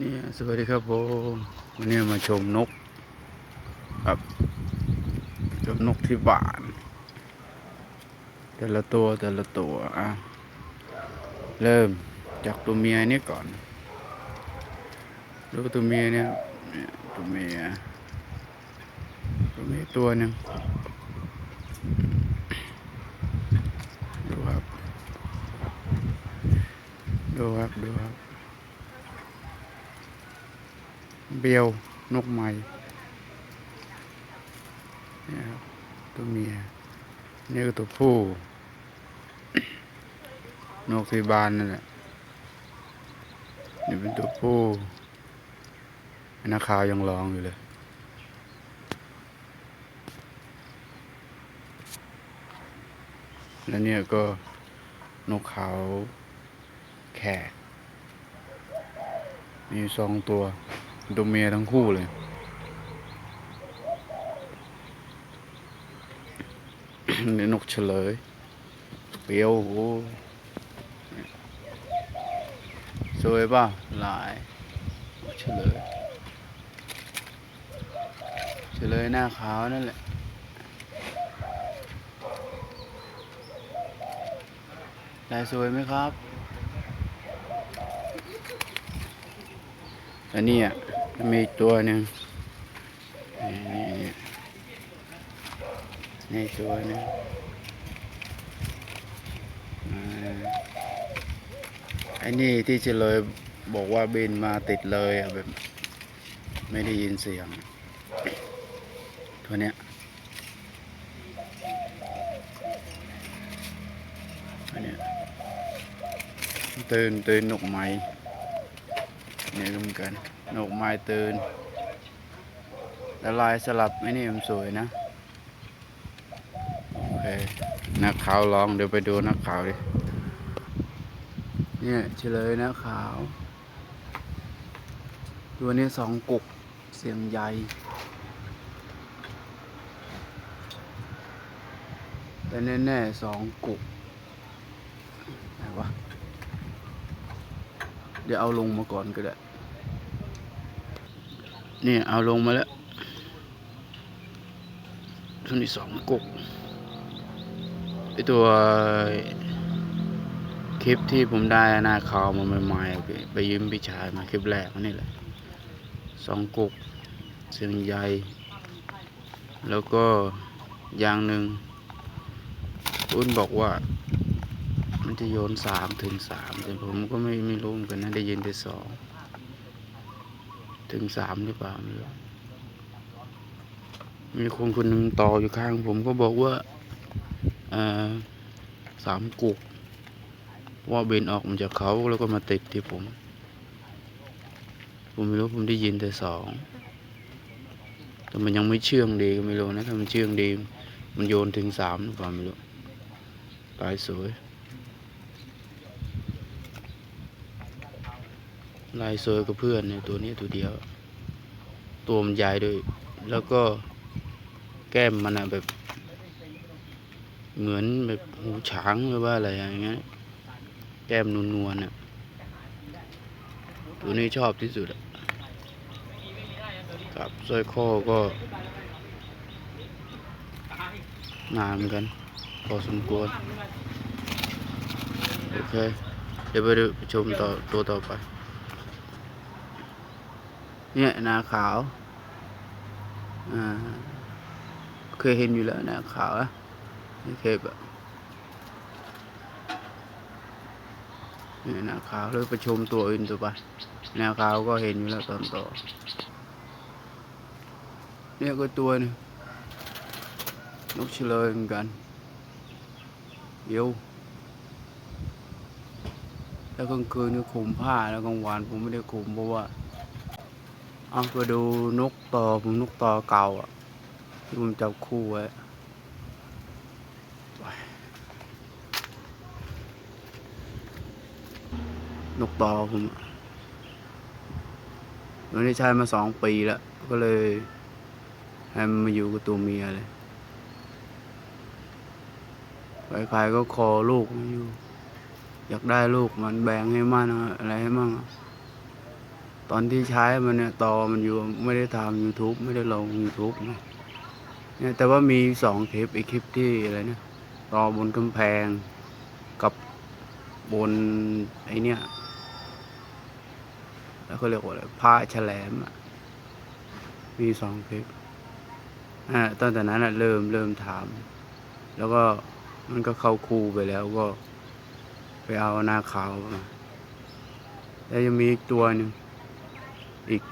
นี่สวัสดีครับผมวันนี้มาชมนกครับ ชมนกที่บ้าน แต่ละตัวแต่ละตัวอะเริ่มจากตัวเมียนี่ก่อนดูตัวเมียเนี่ยตัวเมียตัวเมียตัวนึงดูครับดูครับดูครับ เบลนกไม้เนี่ยครับตัวเมียนี่ก็ตัวผู้ นกที่บานนั่นแหละนี่เป็นตัวผู้อันนาคาวยังร้องอยู่เลยแล้วเนี่ยก็นกเขาแขกมีสองตัว ตัวเมียทั้งคู่เลย นี่นกเฉลย เปียวโหสวยป่ะลายเฉลย เฉลยหน้าขาวนั่นแหละลายสวยไหมครับ อันนี้อะ มีตัวหนึ่งนี่นี่นี่ตัวหนึงอ่าไอ้นี่ที่เฉลยบอกว่าบินมาติดเลยแบบไม่ได้ยินเสียง ตัวเนี้ยอันเนี้ยตื่นตื่นนกไหมเนี่ยก็เหมือนกัน นกไม้ตื่นละลายสลับไอ้นี่มันสวยนะ โอเค นักข่าวลอง เดี๋ยวไปดูนักข่าวดิ เนี่ยเฉลยนักข่าว ตัวนี้สองกุก เสียงใหญ่แต่แน่ๆสองกุกไหนวะ เดี๋ยวเอาลงมาก่อนก็ได้ นี่เอาลงมาแล้วตัวนี้สองกุกไอตัวคลิปที่ผมได้หน้าข่าวมาใหม่ๆไปไปยืมพี่ชายมาคลิปแรกนี่แหละสองกุกเสียงใหญ่แล้วก็อย่างหนึ่งอุ้นบอกว่า มันจะโยนสามถึงสามแต่ผมก็ไม่ไม่รู้เหมือนกันนะได้ยินแต่สอง ถึงสามหรือเปล่าไม่รู้มีคนคนหนึ่งต่ออยู่ข้างผมก็บอกว่าสามกุก ว่าเบนออกมาจากเขาแล้วก็มาติดที่ผม ผมไม่รู้ผมได้ยินแต่สองแต่มันยังไม่เชื่องดีก็ไม่รู้นะถ้ามันเชื่องดี มันโยนถึงสามหรือเปล่าไม่รู้ตายสวย ลายสวยกับเพื่อนเนี่ยตัวนี้ตัวเดียว ตัวมันใหญ่ด้วย แล้วก็แก้มมันอะแบบ เหมือนแบบหูฉางหรือว่าอะไรอย่างเงี้ยแก้มนวลๆน่ะตัวนี้ชอบที่สุดอะกับสร้อยคอก็งามเหมือนกันพอสมควรโอเค เดี๋ยวไปดูชมต่อตัวต่อไป เนี่ยนาขาว อ่า เคยเห็นอยู่แล้วนาขาวอะนี่เคยแบบเนี่ยนาขาวเลยไปชมตัวอื่นตัวไปนาขาวก็เห็นอยู่แล้วตอนต่อ เนี่ยก็ตัวนึงนกเฉลยเหมือนกันเดี๋ยวแล้วกลางคืนนี่ขุมผ้าแล้วกลางวันผมไม่ได้ขุมเพราะว่า เอาไปดูนกต่อผมนกต่อเก่าอะที่ผมจับคู่ไว้นกต่อผมอะมันได้ใช้มาสองปีแล้ว ก็เลยให้มันมาอยู่กับตัวเมียเลยใครๆก็คอลูกมันอยู่ อยากได้ลูกมันแบ่งให้มันอะไรให้มั่งอะ ตอนที่ใช้มันเนี่ยตอมันอยู่ไม่ได้ทำ YouTube ไม่ได้ลง YouTube นะเนี่ยแต่ว่ามีสองคลิปอีกคลิปที่อะไรเนี่ยต่อบนกำแพงกับบนไอเนี่ยแล้วเขาเรียกว่าอะไรผ้าแฉลมอะมีสองคลิปอ่าตั้งแต่นั้นอะเริ่มเริ่มถาม แล้วก็มันก็เข้าครูไปแล้วก็ไปเอาหน้าขาวมาแล้วยังมีอีกตัวหนึ่ง อีก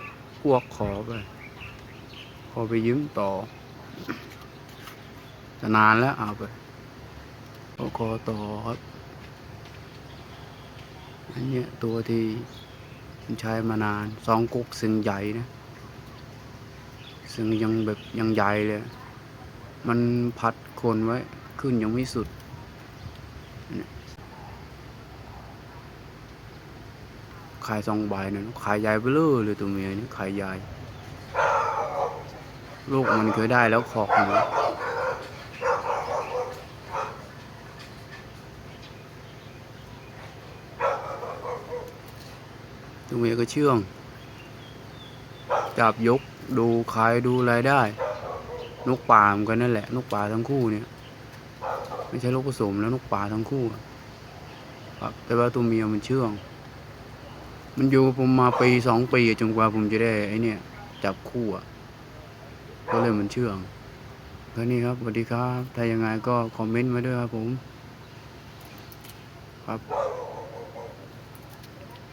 พวกขอไปขอไปยืมต่อจะนานแล้วเอาไปขอขอต่อครับอันเนี้ยตัวที่ใช้มานานสองกุกซึ่งใหญ่นะซึ่งยังแบบยังใหญ่เลย มันพัดคนไว้ขึ้นยังไม่สุด ขายสองใบนะขายใหญ่ไปเลยเลยตัวเมียนี่ขายใหญ่ลูกมันเคยได้แล้วขอกหนูตัวเมียก็เชื่อง จับยกดูขายดูรายได้ นกป่าเหมือนกันนั่นแหละ นกป่าทั้งคู่เนี่ย ไม่ใช่ลูกผสมแล้วนกป่าทั้งคู่ ครับ แต่ว่าตัวเมียมันเชื่อง มันอยู่ผมมาปีสองปีจนกว่าผมจะได้ไอ้เนี่ยจับคู่อะก็เลยมันเชื่องก็นี่ครับสวัสดีครับถ้ายังไงก็คอมเมนต์มาด้วยครับผม ครับ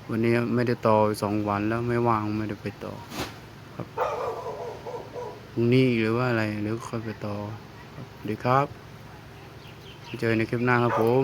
วันนี้ไม่ได้ต่อสองวันแล้วไม่ว่างไม่ได้ไปต่อ ครับพรุ่งนี้หรือว่าอะไรหรือค่อยไปต่อสวัสดีครับเจอในคลิปหน้าครับผม